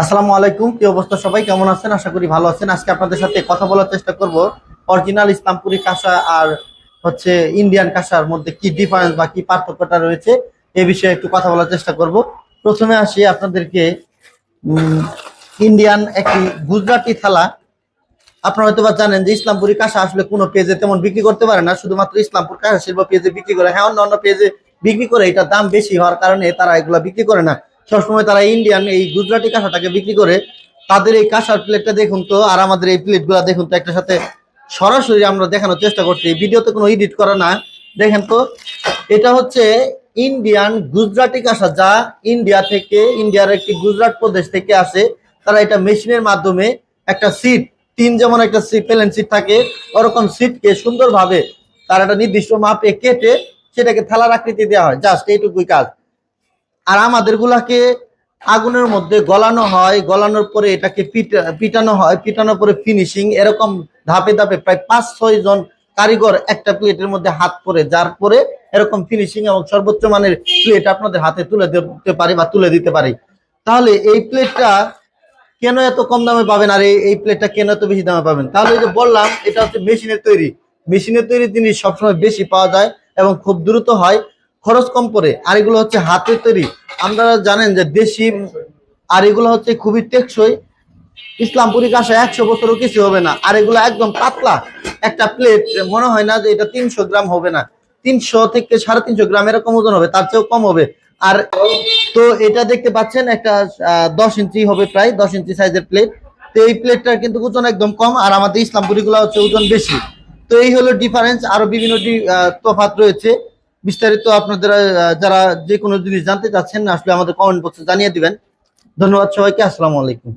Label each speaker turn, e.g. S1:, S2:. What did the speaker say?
S1: আসসালামু আলাইকুম, কি অবস্থা সবাই? কেমন আছেন? আশা করি ভালো আছেন। আজকে আপনাদের সাথে কথা বলার চেষ্টা করব। অরিজিনাল ইসলামপুরি কাঁসা আর হচ্ছে ইন্ডিয়ান কাঁসার মধ্যে কি ডিফারেন্স বা কি পার্থক্যটা রয়েছে, এ বিষয়ে একটু কথা বলার চেষ্টা করব। প্রথমে আসি আপনাদেরকে ইন্ডিয়ান একটি গুজরাটি থালা। আপনারা হয়তো বা জানেন যে ইসলামপুরি কাঁসা আসলে কোনো পেজে তেমন বিক্রি করতে পারে না, শুধুমাত্র ইসলামপুর কাঁসা শিল্প পেজে বিক্রি করে। হ্যাঁ অন্য অন্য পেজে বিক্রি করে, এটার দাম বেশি হওয়ার কারণে তারা এগুলা বিক্রি করে না। সবসময় তারা ইন্ডিয়ান এই গুজরাটি কাঁসাটাকে বিক্রি করে। তাদের এই কাঁসার প্লেটটা দেখুন তো, আর আমাদের এই প্লেটগুলো দেখুন তো একটা সাথে সরাসরি আমরা দেখানোর চেষ্টা করছি। ভিডিওতে কোনো এডিট করা না। দেখেন তো, এটা হচ্ছে ইন্ডিয়ান গুজরাটি কাঁসা যা ইন্ডিয়া থেকে ইন্ডিয়ার একটি গুজরাট প্রদেশ থেকে আসে। তারা এটা মেশিনের মাধ্যমে একটা সিট তিন যেমন একটা সিট প্লেন সিট থাকে, ওরকম সিটকে সুন্দরভাবে তারা একটা নির্দিষ্ট মাপে কেটে সেটাকে থালার আকৃতি দেওয়া হয়। জাস্ট এইটুকুই কাজ। আর আমাদের গুলাকে আগুনের মধ্যে গলানো হয়, গলানোর পরে এটাকে পিটা- পিটানো হয়, পিটানোর পরে ফিনিশিং এরকম ধাপে ধাপে প্রায় পাঁচ ছয় জন কারিগর একটা প্লেটের মধ্যে হাত পরে, যার পরে এরকম ফিনিশিং এবং সর্বোচ্চ মানের প্লেট আপনাদের হাতে তুলে দিতে পারি বা তুলে দিতে পারি। তাহলে এই প্লেটটা কেন এত কম দামে পাবেন আর এই প্লেটটা কেন এত বেশি দামে পাবেন? তাহলে যে বললাম, এটা হচ্ছে মেশিনের তৈরি। মেশিনের তৈরি জিনিস সবসময় বেশি পাওয়া যায় এবং খুব দ্রুত হয়। খরচ কম পড়ে, আর এগুলো হচ্ছে হাতের তৈরি। আপনারা জানেন যে দেশি, আর এগুলো হচ্ছে খুবই টেকসই। ইসলামপুরি কাঁসা একশো বছরও কিছু হবে না, আর এগুলো একদম পাতলা। একটা প্লেট মনে হয় না যে এটা তিনশো গ্রাম হবে না। তিনশো থেকে সাড়ে তিনশো গ্রাম এরকম ওজন হবে, তার চেয়েও কম হবে। আর তো এটা দেখতে পাচ্ছেন, একটা দশ ইঞ্চি হবে প্রায়, দশ ইঞ্চি সাইজের প্লেট তো এই প্লেটটার কিন্তু ওজন একদম কম, আর আমাদের ইসলামপুরি গুলো হচ্ছে ওজন বেশি। তো এই হলো ডিফারেন্স আরও বিভিন্ন তফাৎ রয়েছে। বিস্তারিত আপনাদের যারা যে কোনো জিনিস জানতে চাচ্ছেন, আসলে আমাদের কমেন্ট বক্সে জানিয়ে দিবেন। ধন্যবাদ সবাইকে, আসসালামু আলাইকুম।